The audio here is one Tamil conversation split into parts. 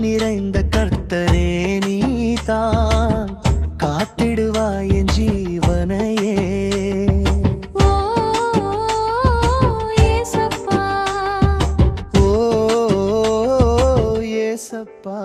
நிறைந்த கர்த்தரே நீதான் காத்திடுவாய் என் ஜீவனையே. ஓ ஏசப்பா.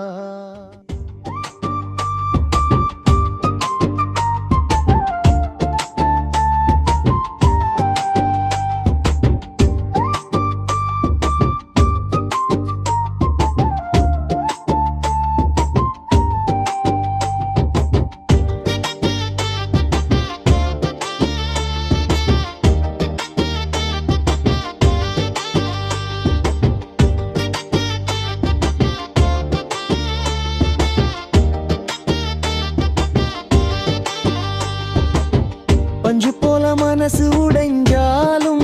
பஞ்சு போல மனசு உடைஞ்சாலும்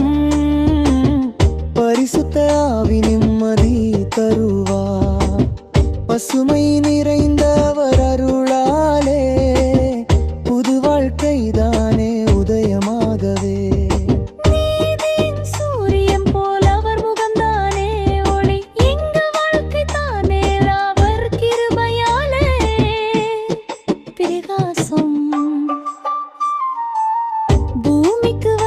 பரிசுத்த பிரகாசம் பூமிக்கு